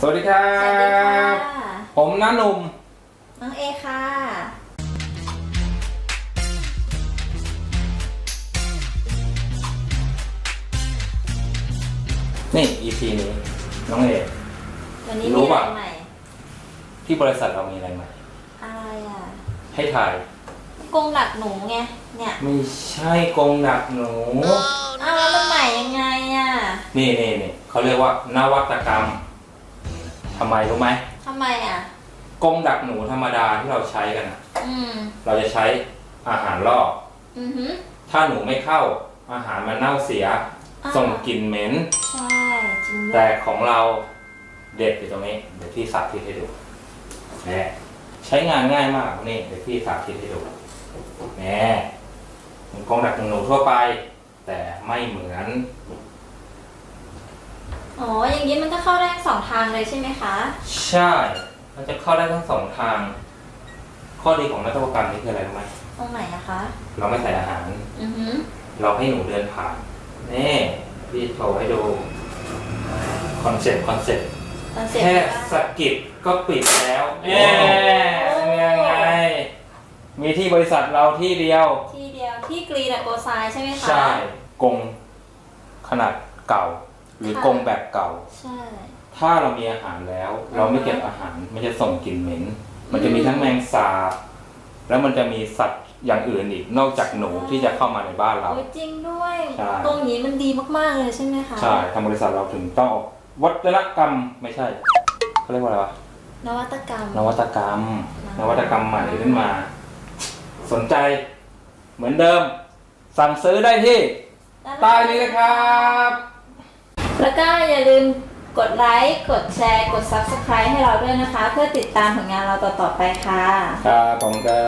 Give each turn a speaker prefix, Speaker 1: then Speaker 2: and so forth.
Speaker 1: สวัสดีครั
Speaker 2: สวัสดีค่ะ
Speaker 1: บ ผมน้าหนุ่ม
Speaker 2: น้องเอค่ะ
Speaker 1: นี่ EP นี้น้องเอก
Speaker 2: วันนี้
Speaker 1: รู้
Speaker 2: มีอะไร
Speaker 1: ป่ะ
Speaker 2: ใหม่
Speaker 1: ที่บริษัทเรามีอะไรใหม่
Speaker 2: อะไรอะ
Speaker 1: ให้ถ่าย
Speaker 2: กรงหลักหนูไง เนี่ย
Speaker 1: ไม่ใช่กรงดักหนู
Speaker 2: อ้าวแล้วมันใหม่ยังไงอะ
Speaker 1: นี่นี่นี่เขาเรียกว่านวัตกรรม ทำไมรู้ไหม
Speaker 2: ทำไมอะ
Speaker 1: กรงดักหนูธรรมดาที่เราใช้กันอะ
Speaker 2: อืม
Speaker 1: เราจะใช้อาหารล่อ
Speaker 2: อือหือ
Speaker 1: ถ้าหนูไม่เข้าอาหารมันเน่าเสีย
Speaker 2: อ่า
Speaker 1: ส่งกลิ่นเหม็น
Speaker 2: ใช่จริงด้ว
Speaker 1: แต่
Speaker 2: ย
Speaker 1: ของเราเด็ดอยู่ตรงนี้ เดี๋ยวพี่สาธิตให้ดูแน่ใช้งานง่ายมากนี่เดี๋ยวพี่สาธิตให้ดูแน่เหมือนกรงดักหนูทั่วไป แต่ไม่เหมือน
Speaker 2: อ๋อ อย่างนี้มันก็เข้าได้ทั้งสองทางเลยใช่ไหมคะ
Speaker 1: ใช่ มันจะเข้าได้ทั้งสองทาง ข้อดีของนวัตกรรมนี้คืออะไรรู้ไหม
Speaker 2: ตรงไหนอะคะ
Speaker 1: เราไม่ใส่อาหาร
Speaker 2: อือหือ
Speaker 1: เราให้หนูเดินผ่าน นี่พี่โชว์ให้ดูคอนเซ็ปต์คอนเซ็ปต์
Speaker 2: ตอนเสร็จ
Speaker 1: แค่
Speaker 2: แล้ว
Speaker 1: สะกิดก็ปิดแล้วเอ๊เป็นยังไง มีที่บริษัทเราที่เดียว
Speaker 2: ที่เดียวที่กรีนอะโกไซใช่ไหมคะ
Speaker 1: ใช่กรงขนาดเก่า หรือ
Speaker 2: ค่ะ
Speaker 1: กรงแบบเก่า
Speaker 2: ใช่
Speaker 1: ถ้าเรามีอาหารแล้ว เราไม่เก็บอาหาร มันจะส่งกลิ่นเหม็น มันจะมี
Speaker 2: อืม
Speaker 1: ทั้งแมงสาบ แล้วมันจะมีสัตว์อย่างอื่นอีก นอกจากหนูที่จะเข้ามาในบ้านเรา
Speaker 2: โอ้ยจริงด้วย
Speaker 1: ใช่
Speaker 2: ตรงนี้มันดีมากๆเลยใช่ไหมคะ
Speaker 1: ใช่ทางบริษัทเราถึงต้องออกวัฒนกรรมไม่ใช่เขาเรียกว่าอะไรวะ
Speaker 2: นวัตกรรม
Speaker 1: นวัตกรรมน
Speaker 2: นวั
Speaker 1: วัต
Speaker 2: ต
Speaker 1: ก
Speaker 2: ก
Speaker 1: ร
Speaker 2: ร
Speaker 1: ร
Speaker 2: ร
Speaker 1: ม
Speaker 2: ม
Speaker 1: ใหม่ขึ้นมา สนใจ เหมือนเดิม สั่งซื้อได้ที่ใต้นี้เลยครับ
Speaker 2: แล้วก็อย่าลืมกดไลค์ กดแชร์ กด Subscribe ให้เราด้วยนะคะ เพื่อติดตามผลงานเราต่อๆไปค่ะ
Speaker 1: ครับผมครั
Speaker 2: สวัสดีค่ะ
Speaker 1: บ